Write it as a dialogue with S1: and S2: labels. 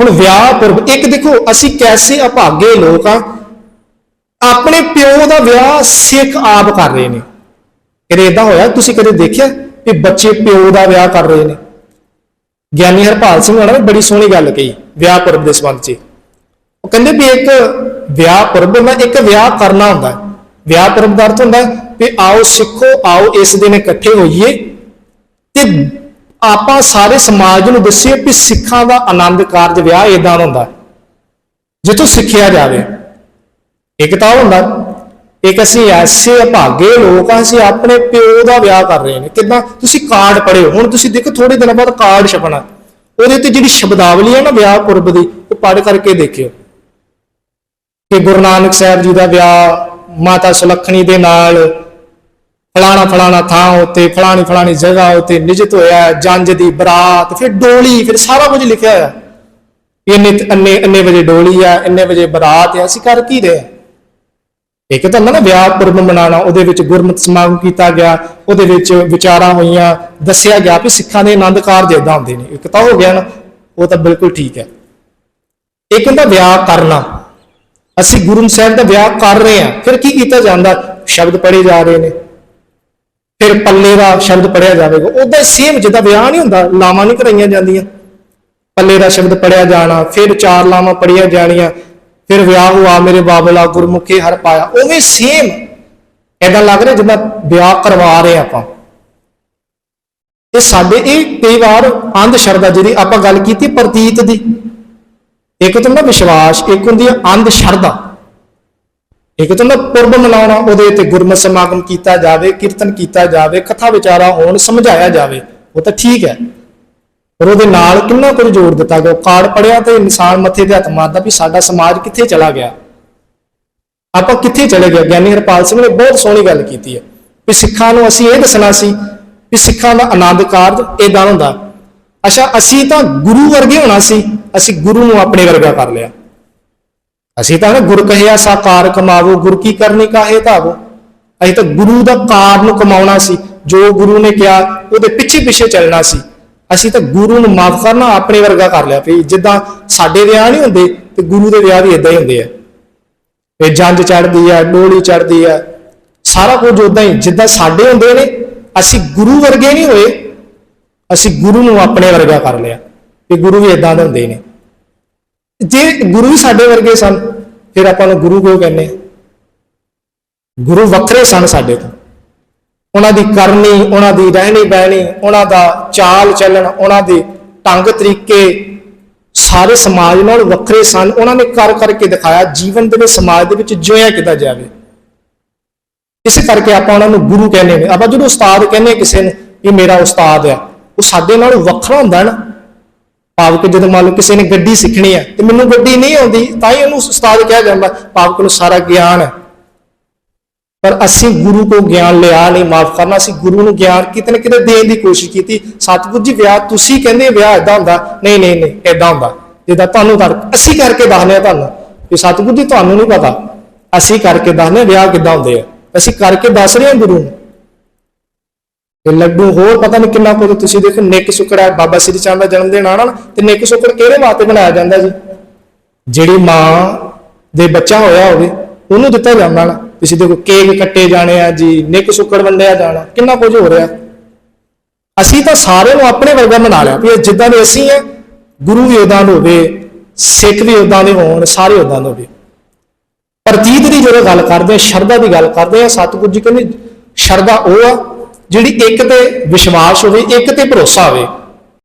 S1: ਹੁਣ ਵਿਆਹ ਪੁਰਬ, ਇੱਕ ਦੇਖੋ, ਅਸੀਂ ਕੈਸੇ ਅਭਾਗੇ ਲੋਕ ਆ। ਆਪਣੇ ਪਿਓ ਦਾ ਵਿਆਹ ਸਿੱਖ ਆਪ ਕਰ ਰਹੇ ਨੇ। ਕਦੇ ਇਦਾਂ ਹੋਇਆ, ਤੁਸੀਂ ਕਦੇ ਦੇਖਿਆ ਕਿ ਬੱਚੇ ਪਿਓ ਦਾ ਵਿਆਹ ਕਰ ਰਹੇ ਨੇ? ਗਿਆਨੀ ਹਰਪਾਲ ਸਿੰਘ ਹੋਣਾ ਨੇ ਬੜੀ ਸੋਹਣੀ ਗੱਲ ਕਹੀ ਵਿਆਹ ਪੁਰਬ ਦੇ ਸੰਬੰਧ 'ਚ। ਉਹ ਕਹਿੰਦੇ ਵੀ ਇੱਕ ਵਿਆਹ ਪੁਰਬ ਹੁੰਦਾ, ਇੱਕ ਵਿਆਹ ਕਰਨਾ ਹੁੰਦਾ। ਵਿਆਹ ਪੁਰਬ ਦਾ ਅਰਥ ਹੁੰਦਾ ਵੀ ਆਓ ਸਿੱਖੋ, ਆਓ ਇਸ ਦਿਨ ਇਕੱਠੇ ਹੋਈਏ। ਤੇ ਆਪਾਂ ਸਾਰੇ ਸਮਾਜ ਨੂੰ ਦੱਸੀਏ ਵੀ ਸਿੱਖਾਂ ਦਾ ਆਨੰਦ ਕਾਰਜ ਵਿਆਹ ਇਦਾਂ ਦਾ ਹੁੰਦਾ। ਜਿੱਥੋਂ ਸਿੱਖਿਆ ਜਾਵੇ। ਇੱਕ ਤਾਂ ਉਹ ਹੁੰਦਾ, ਇੱਕ ਅਸੀਂ ਐਸੇ ਭਾਗੇ ਲੋਕ ਆ, ਅਸੀਂ ਆਪਣੇ ਪਿਓ ਦਾ ਵਿਆਹ ਕਰ ਰਹੇ ਨੇ। ਕਿਦਾਂ? ਤੁਸੀਂ ਕਾਰਡ ਪੜ੍ਹਿਓ ਹੁਣ ਤੁਸੀਂ ਦੇਖੋ ਥੋੜੇ ਦਿਨਾਂ ਬਾਅਦ ਕਾਰਡ ਛਪਣਾ। ਉਹਦੇ ਤੇ ਜਿਹੜੀ ਸ਼ਬਦਾਵਲੀ ਹੈ ਨਾ, ਵਿਆਹ ਪੁਰਬ ਦੀ, ਉਹ ਪੜ੍ਹ ਕਰਕੇ ਦੇਖਿਓ। ਕਿ ਗੁਰੂ ਨਾਨਕ ਸਾਹਿਬ ਜੀ ਦਾ ਵਿਆਹ, ਮਾਤਾ ਸੁਲੱਖਣੀ ਦੇ ਨਾਲ ਫਲਾਣਾ ਫਲਾਣਾ ਥਾਂ ਉੱਤੇ, ਫਲਾਣੀ ਫਲਾਣੀ ਜਗ੍ਹਾ ਉੱਤੇ ਨਿਜਤ ਹੋਇਆ ਜੰਜ ਦੀ ਬਰਾਤ, ਫਿਰ ਡੋਲੀ, ਫਿਰ ਸਾਰਾ ਕੁਝ ਲਿਖਿਆ ਹੋਇਆ ਇੰਨੇ ਇੰਨੇ ਇੰਨੇ ਵਜੇ ਡੋਲੀ ਆ ਇੰਨੇ ਵਜੇ ਬਰਾਤ ਆ ਅਸੀਂ ਕਰ ਕੀ ਰਹੇ ਆ ਇੱਕ ਤਾਂ ਨਾ ਵਿਆਹ ਪੁਰਬ ਮਨਾਉਣਾ, ਉਹਦੇ ਵਿੱਚ ਗੁਰਮਤਿ ਸਮਾਗਮ ਕੀਤਾ ਗਿਆ, ਉਹਦੇ ਵਿੱਚ ਵਿਚਾਰਾਂ ਹੋਈਆਂ, ਦੱਸਿਆ ਗਿਆ ਕਿ ਸਿੱਖਾਂ ਦੇ ਆਨੰਦ ਕਾਰਜ ਇਦਾਂ ਹੁੰਦੇ ਨੇ। ਇੱਕ ਤਾਂ ਹੋ ਗਿਆ ਨਾ, ਉਹ ਤਾਂ ਬਿਲਕੁਲ ਠੀਕ ਹੈ। ਇੱਕ ਹੁੰਦਾ ਵਿਆਹ ਕਰਨਾ। ਅਸੀਂ ਗੁਰੂ ਸਾਹਿਬ ਦਾ ਵਿਆਹ ਕਰ ਰਹੇ ਹਾਂ, ਫਿਰ ਕੀ ਕੀਤਾ ਜਾਂਦਾ? ਸ਼ਬਦ ਪੜ੍ਹੇ ਜਾ ਰਹੇ ਨੇ। ਫਿਰ ਪੱਲੇ ਦਾ ਸ਼ਬਦ ਪੜਿਆ ਜਾਵੇਗਾ। ਉਹਦਾ ਸੇਮ ਜਿੱਦਾਂ ਵਿਆਹ ਨਹੀਂ ਹੁੰਦਾ, ਲਾਵਾਂ ਨਹੀਂ ਕਰਾਈਆਂ ਜਾਂਦੀਆਂ। ਪੱਲੇ ਦਾ ਸ਼ਬਦ ਪੜਿਆ ਜਾਣਾ, ਫਿਰ ਚਾਰ ਲਾਵਾਂ ਪੜੀਆਂ ਜਾਣੀਆਂ, ਫਿਰ ਵਿਆਹ ਹੁਆ, ਮੇਰੇ ਬਾਬਲਾ ਗੁਰਮੁਖੀ ਹਰ ਪਾਇਆ। ਉਵੇਂ ਸੇਮ ਐਦਾਂ ਲੱਗ ਰਿਹਾ ਜਿੱਦਾਂ ਵਿਆਹ ਕਰਵਾ ਰਹੇ ਆਪਾਂ। ਇਹ ਸਾਡੇ ਇਹ ਕਈ ਵਾਰ ਅੰਧ ਸ਼ਰਧਾ ਜਿਹੜੀ ਆਪਾਂ ਗੱਲ ਕੀਤੀ ਪ੍ਰਤੀਤ ਦੀ। ਇੱਕ ਤਾਂ ਹੁੰਦਾ ਵਿਸ਼ਵਾਸ, ਇੱਕ ਹੁੰਦੀ ਹੈ ਅੰਧ ਸ਼ਰਧਾ। ਇੱਕ ਤਾਂ ਹੁੰਦਾ ਪੁਰਬ ਮਨਾਉਣਾ, ਉਹਦੇ ਤੇ ਗੁਰਮਤ ਸਮਾਗਮ ਕੀਤਾ ਜਾਵੇ, ਕੀਰਤਨ ਕੀਤਾ ਜਾਵੇ, ਕਥਾ ਵਿਚਾਰਾ ਹੋਣ, ਸਮਝਾਇਆ ਜਾਵੇ, ਉਹ ਤਾਂ ਠੀਕ ਹੈ। ਪਰ ਉਹਦੇ ਨਾਲ ਕਿੰਨਾ ਕੁਝ ਜੋੜ ਦਿੱਤਾ ਗਿਆ? ਕਾਰਡ ਪੜਿਆ ਤੇ ਇਨਸਾਨ ਮੱਥੇ ਤੇ ਹੱਥ ਮਾਰਦਾ ਵੀ ਸਾਡਾ ਸਮਾਜ ਕਿੱਥੇ ਚਲਾ ਗਿਆ? ਆਪਾਂ ਕਿੱਥੇ ਚਲੇ ਗਏ? ਗਿਆਨੀ ਹਰਪਾਲ ਸਿੰਘ ਨੇ ਬਹੁਤ ਸੋਹਣੀ ਗੱਲ ਕੀਤੀ ਹੈ। ਵੀ ਸਿੱਖਾਂ ਨੂੰ ਅਸੀਂ ਇਹ ਦੱਸਣਾ ਸੀ ਵੀ ਸਿੱਖਾਂ ਦਾ ਆਨੰਦ ਕਾਰਜ ਇਦਾਂ ਹੁੰਦਾ। ਅੱਛਾ, ਅਸੀਂ ਤਾਂ ਗੁਰੂ ਵਰਗੇ ਹੋਣਾ ਸੀ, ਅਸੀਂ ਗੁਰੂ ਨੂੰ ਆਪਣੇ ਵਰਗਾ ਕਰ ਲਿਆ। ਅਸੀਂ ਤਾਂ ਨਾ ਗੁਰ ਕਹਿਆ ਸਾਕਾਰ ਕਮਾਵੋ, ਗੁਰ ਕੀ ਕਰਨੀ ਕਾਹੇ ਧਾਵੋ। ਅਸੀਂ ਤਾਂ ਗੁਰੂ ਦਾ ਕਾਰ ਨੂੰ ਕਮਾਉਣਾ ਸੀ, ਜੋ ਗੁਰੂ ਨੇ ਕਿਹਾ, ਉਹਦੇ ਪਿੱਛੇ ਪਿੱਛੇ ਚੱਲਣਾ ਸੀ। ਅਸੀਂ ਤਾਂ ਗੁਰੂ ਨੂੰ ਮਾਫ ਕਰਨਾ ਆਪਣੇ ਵਰਗਾ ਕਰ ਲਿਆ। ਵੀ ਜਿੱਦਾਂ ਸਾਡੇ ਵਿਆਹ ਨਹੀਂ ਹੁੰਦੇ, ਤੇ ਗੁਰੂ ਦੇ ਵਿਆਹ ਵੀ ਇਦਾਂ ਹੀ ਹੁੰਦੇ ਆ। ਇਹ ਜੰਜ ਚੜਦੀ ਆ, ਡੋਲੀ ਚੜਦੀ ਆ, ਸਾਰਾ ਕੁਝ ਉਦਾਂ ਹੀ। ਜਿੱਦਾਂ ਸਾਡੇ ਹੁੰਦੇ ਨੇ, ਅਸੀਂ ਗੁਰੂ ਵਰਗੇ ਨਹੀਂ ਹੋਏ, ਅਸੀਂ ਗੁਰੂ ਨੂੰ ਆਪਣੇ ਵਰਗਾ ਕਰ ਲਿਆ। ਕਿ ਗੁਰੂ ਵੀ ਇਦਾਂ ਦੇ ਹੁੰਦੇ ਨੇ। ਜੇ ਗੁਰੂ ਵੀ ਸਾਡੇ ਵਰਗੇ ਸਨ ਫਿਰ ਆਪਾਂ ਨੂੰ ਗੁਰੂ ਕਿਉਂ ਕਹਿੰਦੇ ਆ? ਗੁਰੂ ਵੱਖਰੇ ਸਨ ਸਾਡੇ ਤੋਂ। ਉਹਨਾਂ ਦੀ ਕਰਨੀ, ਉਹਨਾਂ ਦੀ ਰਹਿਣੀ ਬਹਿਣੀ, ਉਹਨਾਂ ਦਾ ਚਾਲ ਚੱਲਣ, ਉਹਨਾਂ ਦੇ ਢੰਗ ਤਰੀਕੇ ਸਾਰੇ ਸਮਾਜ ਨਾਲ ਵੱਖਰੇ ਸਨ। ਉਹਨਾਂ ਨੇ ਕਰ ਕਰਕੇ ਦਿਖਾਇਆ, ਜੀਵਨ ਦੇ ਵਿੱਚ ਸਮਾਜ ਦੇ ਵਿੱਚ ਜਿਉਇਆ ਕਿੱਦਾਂ ਜਾਵੇ। ਇਸ ਕਰਕੇ ਆਪਾਂ ਉਹਨਾਂ ਨੂੰ ਗੁਰੂ ਕਹਿੰਦੇ ਨੇ। ਆਪਾਂ ਜਦੋਂ ਉਸਤਾਦ ਕਹਿੰਦੇ ਕਿਸੇ ਨੂੰ ਇਹ ਮੇਰਾ ਉਸਤਾਦ ਆ, ਉਹ ਸਾਡੇ ਨਾਲ ਵੱਖਰਾ ਹੁੰਦਾ ਨਾ। ਭਾਵ ਕਿ ਜਦੋਂ ਮੰਨ ਲਓ ਕਿਸੇ ਨੇ ਗੱਡੀ ਸਿੱਖਣੀ ਹੈ ਤੇ ਮੈਨੂੰ ਗੱਡੀ ਨਹੀਂ ਆਉਂਦੀ, ਤਾਂ ਹੀ ਉਹਨੂੰ ਉਸਤਾਦ ਕਿਹਾ ਜਾਂਦਾ ਭਾਵ ਕਿ ਉਹਨੂੰ ਸਾਰਾ ਗਿਆਨ ਹੈ। ਪਰ ਅਸੀਂ ਗੁਰੂ ਕੋ ਗਿਆਨ ਲਿਆ ਨਹੀਂ, ਮਾਫ ਕਰਨਾ, ਅਸੀਂ ਗੁਰੂ ਨੂੰ ਗਿਆਨ ਕਿਤੇ ਨਾ ਕਿਤੇ ਦੇਣ ਦੀ ਕੋਸ਼ਿਸ਼ ਕੀਤੀ। ਸਤਿਗੁਰੂ ਜੀ, ਵਿਆਹ ਤੁਸੀਂ ਕਹਿੰਦੇ ਵਿਆਹ ਇਦਾਂ ਹੁੰਦਾ? ਨਹੀਂ ਨਹੀਂ ਨਹੀਂ ਇਦਾਂ ਹੁੰਦਾ। ਜਿੱਦਾਂ ਤੁਹਾਨੂੰ ਕਰ ਅਸੀਂ ਕਰਕੇ ਦੱਸਦੇ ਆ ਤੁਹਾਨੂੰ। ਕਿ ਸਤਿਗੁਰੂ ਜੀ, ਤੁਹਾਨੂੰ ਨਹੀਂ ਪਤਾ, ਅਸੀਂ ਕਰਕੇ ਦੱਸਦੇ ਹਾਂ ਵਿਆਹ ਕਿੱਦਾਂ ਹੁੰਦੇ ਆ। ਅਸੀਂ ਕਰਕੇ ਦੱਸ ਰਹੇ ਹਾਂ ਗੁਰੂ ਨੂੰ। ਤੇ ਲੱਡੂ ਹੋਰ ਪਤਾ ਨਹੀਂ ਕਿੰਨਾ ਕੁਝ ਤੁਸੀਂ ਦੇਖੋ, ਨਿੱਕ ਸੁਕੜਾ ਬਾਬਾ ਸ੍ਰੀ ਚੰਦ ਦਾ ਜਨਮ ਦਿਨ ਆਣਾ ਨਾ, ਤੇ ਨਿੱਕ ਸੁਕੜ ਕਿਹੜੇ ਵਾਸਤੇ ਬਣਾਇਆ ਜਾਂਦਾ ਜੀ? ਜਿਹੜੀ ਮਾਂ ਦੇ ਬੱਚਾ ਹੋਇਆ ਹੋਵੇ, ਉਹਨੂੰ ਦਿੱਤਾ ਜਾਂਦਾ ਨਾ। ਤੁਸੀਂ ਦੇਖੋ, ਕੇਕ ਕੱਟੇ ਜਾਣੇ ਆ ਜੀ, ਨਿੱਕ ਸੁੱਕੜ ਵੰਡਿਆ ਜਾਣਾ, ਕਿੰਨਾ ਕੁਝ ਹੋ ਰਿਹਾ। ਅਸੀਂ ਤਾਂ ਸਾਰੇ ਨੂੰ ਆਪਣੇ ਵਰਗਾ ਬਣਾ ਲਿਆ ਵੀ ਜਿੱਦਾਂ ਦੇ ਅਸੀਂ ਆ, ਗੁਰੂ ਵੀ ਉਦਾਂ ਦੇ ਹੋਵੇ, ਸਿੱਖ ਵੀ ਉਦਾਂ ਦੇ ਹੋਣ, ਸਾਰੇ ਉਦਾਂ ਦੇ ਹੋਵੇ। ਪ੍ਰਤੀਤ ਦੀ ਜਦੋਂ ਗੱਲ ਕਰਦੇ ਆ, ਸ਼ਰਧਾ ਦੀ ਗੱਲ ਕਰਦੇ ਆ, ਸਤਿਗੁਰੂ ਜੀ ਕਹਿੰਦੇ, ਸ਼ਰਧਾ ਉਹ ਆ ਜਿਹੜੀ ਇੱਕ ਤੇ ਵਿਸ਼ਵਾਸ ਹੋਵੇ ਇੱਕ ਤੇ ਭਰੋਸਾ ਹੋਵੇ